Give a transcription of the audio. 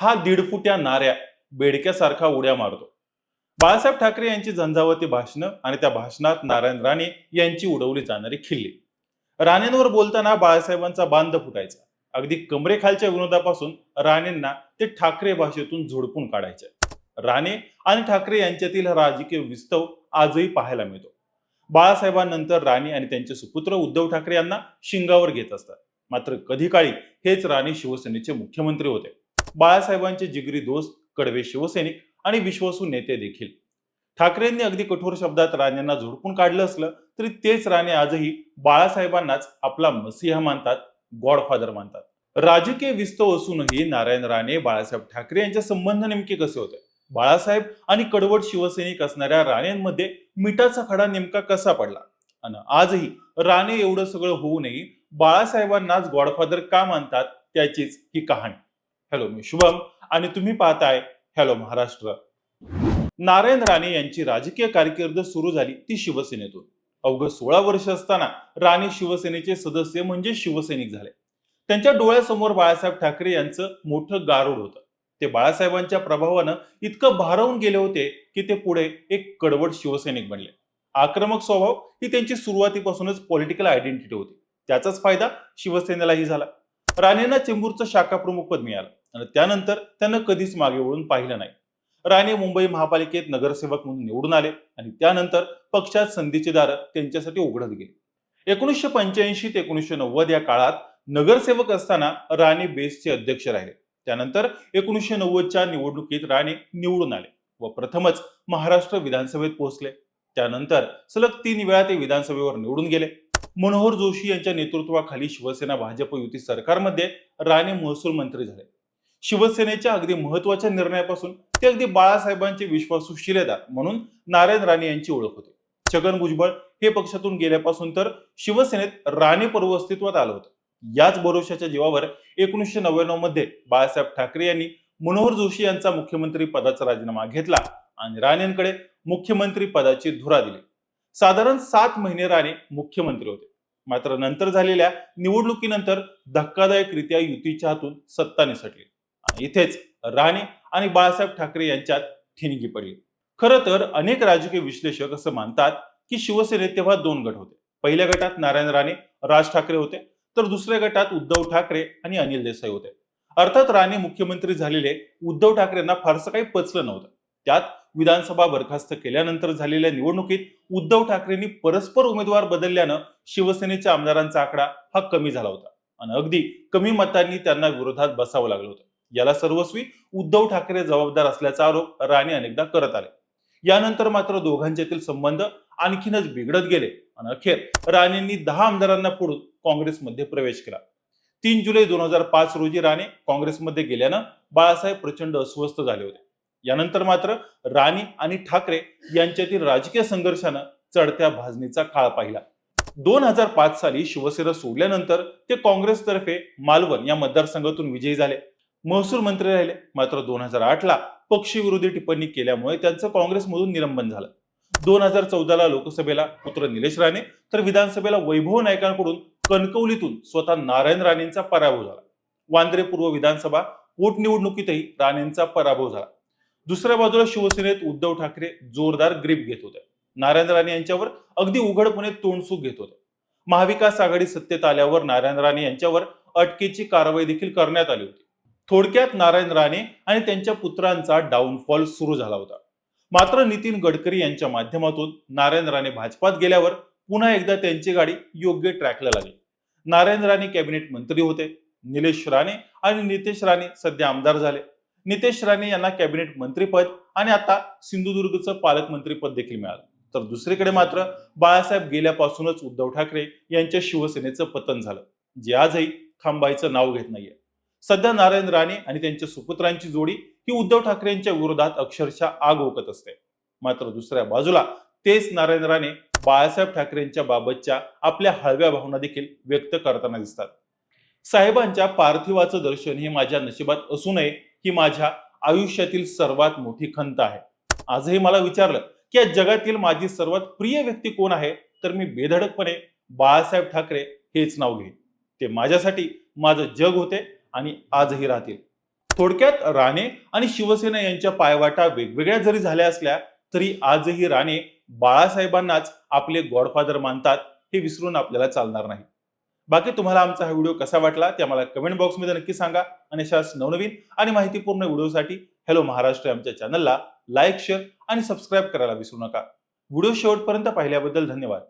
हा दीड फुट्या नाऱ्या बेडक्यासारखा उड्या मारतो. बाळासाहेब ठाकरे यांची झंझावती भाषणं आणि त्या भाषणात नारायण राणे यांची उडवली जाणारी खिल्ली. राणेंवर बोलताना बाळासाहेबांचा बांध फुटायचा. अगदी कमरेखालच्या विनोदापासून राणेंना ते ठाकरे भाषेतून झोडपून काढायचे. राणे आणि ठाकरे यांच्यातील राजकीय विस्तव आजही पाहायला मिळतो. बाळासाहेबांनंतर राणे आणि त्यांचे सुपुत्र उद्धव ठाकरे यांना शिंगावर घेत असतात. मात्र कधी काळी हेच राणे शिवसेनेचे मुख्यमंत्री होते. बाळासाहेबांचे जिगरी दोस्त कडवे शिवसैनिक आणि विश्वासू नेते देखील. ठाकरेंनी अगदी कठोर शब्दात राणेंना झोडपून काढलं असलं तरी तेच राणे आजही बाळासाहेबांनाच आपला मसिहा मानतात गॉडफादर मानतात. राजकीय विस्तव असूनही नारायण राणे बाळासाहेब ठाकरे यांचे संबंध नेमके कसे होते? बाळासाहेब आणि कडवट शिवसैनिक असणाऱ्या राणेंमध्ये मिठाचा खडा नेमका कसा पडला? आणि आजही राणे एवढं सगळं होऊनही बाळासाहेबांनाच गॉडफादर का मानतात त्याचीच ही कहाणी. हॅलो मी शुभम आणि तुम्ही पाहताय हॅलो महाराष्ट्र. नारायण राणे यांची राजकीय कारकीर्द सुरू झाली ती शिवसेनेतून. अवघ सोळा वर्ष असताना राणे शिवसेनेचे सदस्य म्हणजे शिवसैनिक झाले. त्यांच्या डोळ्यासमोर बाळासाहेब ठाकरे यांचं मोठं गारुड होतं. ते बाळासाहेबांच्या प्रभावानं इतकं भारावून गेले होते की ते पुढे एक कडवट शिवसैनिक बनले. आक्रमक स्वभाव ही त्यांची सुरुवातीपासूनच पॉलिटिकल आयडेंटिटी होती. त्याचाच फायदा शिवसेनेलाही झाला. राणेंना चेंबूरचं शाखा प्रमुख पद मिळालं. आणि त्यानंतर त्यांना कधीच मागे वळून पाहिलं नाही. राणे मुंबई महापालिकेत नगरसेवक म्हणून निवडून आले आणि त्यानंतर पक्षात संधीचे दार त्यांच्यासाठी उघडत गेले. एकोणीसशे पंच्याऐंशी ते एकोणीसशे नव्वद या काळात नगरसेवक असताना राणे बेसचे अध्यक्ष राहिले. त्यानंतर एकोणीसशे नव्वदच्या निवडणुकीत राणे निवडून आले व प्रथमच महाराष्ट्र विधानसभेत पोहोचले. त्यानंतर सलग तीन वेळा ते विधानसभेवर निवडून गेले. मनोहर जोशी यांच्या नेतृत्वाखाली शिवसेना भाजप युती सरकारमध्ये राणे महसूल मंत्री झाले. शिवसेनेच्या अगदी महत्त्वाच्या निर्णयापासून ते अगदी बाळासाहेबांचे विश्वासू शिलेदार म्हणून नारायण राणे यांची ओळख होती. छगन भुजबळ हे पक्षातून गेल्यापासून तर शिवसेनेत राणे पर्व अस्तित्वात आलं होतं. याच भरोशाच्या जीवावर एकोणीसशे नव्याण्णवमध्ये बाळासाहेब ठाकरे यांनी मनोहर जोशी यांचा मुख्यमंत्री पदाचा राजीनामा घेतला आणि राणेंकडे मुख्यमंत्री पदाची धुरा दिली. साधारण सात महिने राणे मुख्यमंत्री होते. मात्र नंतर झालेल्या निवडणुकीनंतर धक्कादायकरित्या युतीच्या हातून सत्ता निसटली. इथेच राणे आणि बाळासाहेब ठाकरे यांच्यात ठिणगी पडली. खरं तर अनेक राजकीय विश्लेषक असं मानतात की शिवसेनेत तेव्हा दोन गट होते. पहिल्या गटात नारायण राणे राज ठाकरे होते. तर दुसऱ्या गटात उद्धव ठाकरे आणि अनिल देसाई होते. अर्थात राणे मुख्यमंत्री झालेले उद्धव ठाकरेंना फारसं काही पचलं नव्हतं. त्यात विधानसभा बरखास्त केल्यानंतर झालेल्या निवडणुकीत उद्धव ठाकरेंनी परस्पर उमेदवार बदलल्यानं शिवसेनेच्या आमदारांचा आकडा हा कमी झाला होता. आणि अगदी कमी मतांनी त्यांना विरोधात बसावं लागलं होतं. याला सर्वस्वी उद्धव ठाकरे जबाबदार असल्याचा आरोप राणे अनेकदा करत आले. यानंतर मात्र दोघांच्यातील संबंध आणखीनच बिघडत गेले. आणि अखेर राणेंनी दहा आमदारांना फोडून काँग्रेसमध्ये प्रवेश केला. तीन जुलै दोन हजार पाच रोजी राणे काँग्रेसमध्ये गेल्यानं बाळासाहेब प्रचंड अस्वस्थ झाले होते. यानंतर मात्र राणे आणि ठाकरे यांच्यातील राजकीय संघर्षानं चढत्या भाजणीचा काळ पाहिला. दोन हजार पाच साली शिवसेना सोडल्यानंतर ते काँग्रेसतर्फे मालवण या मतदारसंघातून विजयी झाले. महसूल मंत्री राहिले. मात्र दोन हजार आठ ला पक्षविरोधी टिप्पणी केल्यामुळे त्यांचं काँग्रेसमधून निलंबन झालं. दोन हजार चौदाला लोकसभेला पुत्र निलेश राणे तर विधानसभेला वैभव नायकांकडून कणकवलीतून स्वतः नारायण राणेंचा पराभव झाला. वांद्रे पूर्व विधानसभा पोटनिवडणुकीतही राणेंचा पराभव झाला. दुसऱ्या बाजूला शिवसेनेत उद्धव ठाकरे जोरदार ग्रीप घेत होते. नारायण राणे यांच्यावर अगदी उघडपणे तोंडसूक घेत होते. महाविकास आघाडी सत्तेत आल्यावर नारायण राणे यांच्यावर अटकेची कारवाई देखील करण्यात आली होती. थोडक्यात नारायण राणे आणि त्यांच्या पुत्रांचा डाऊनफॉल सुरू झाला होता. मात्र नितीन गडकरी यांच्या माध्यमातून नारायण राणे भाजपात गेल्यावर पुन्हा एकदा त्यांची गाडी योग्य ट्रॅकला लागली. नारायण राणे कॅबिनेट मंत्री होते निलेश राणे आणि नितेश राणे सध्या आमदार झाले. नितेश राणे यांना कॅबिनेट मंत्रीपद आणि आता सिंधुदुर्गचं पालकमंत्रीपद देखील मिळालं. तर दुसरीकडे मात्र बाळासाहेब गेल्यापासूनच उद्धव ठाकरे यांच्या शिवसेनेचं पतन झालं. जे आजही थांबायचं नाव घेत नाहीये. सध्या नारायण राणे आणि त्यांच्या सुपुत्रांची जोडी ही उद्धव ठाकरेंच्या विरोधात अक्षरशः आग ओकत असते. मात्र दुसऱ्या बाजूला तेच नारायण राणे बाळासाहेब ठाकरेंच्या बाबतच्या आपल्या हळव्या भावना देखील व्यक्त करताना दिसतात. साहेबांच्या पार्थिवाचं दर्शन हे माझ्या नशिबात असू नये ही माझ्या आयुष्यातील सर्वात मोठी खंत आहे. आजही मला विचारलं की या जगातील माझी सर्वात प्रिय व्यक्ती कोण आहे? तर मी बेधडकपणे बाळासाहेब ठाकरे हेच नाव घेईन. ते माझ्यासाठी माझं जग होते आणि आजही राहतील. थोडक्यात राणे आणि शिवसेना यांच्या पायवाटा वेगवेगळ्या जरी झाल्या असल्या तरी आजही राणे बाळासाहेबांनाच आपले गॉडफादर मानतात हे विसरून आपल्याला चालणार नाही. बाकी तुम्हाला आमचा हा व्हिडिओ कसा वाटला ते आम्हाला कमेंट बॉक्समध्ये नक्की सांगा. आणि अशाच नवनवीन आणि माहितीपूर्ण व्हिडिओसाठी हॅलो महाराष्ट्र आमच्या चॅनलला लाईक शेअर आणि सबस्क्राईब करायला विसरू नका. व्हिडिओ शेवटपर्यंत पाहिल्याबद्दल धन्यवाद.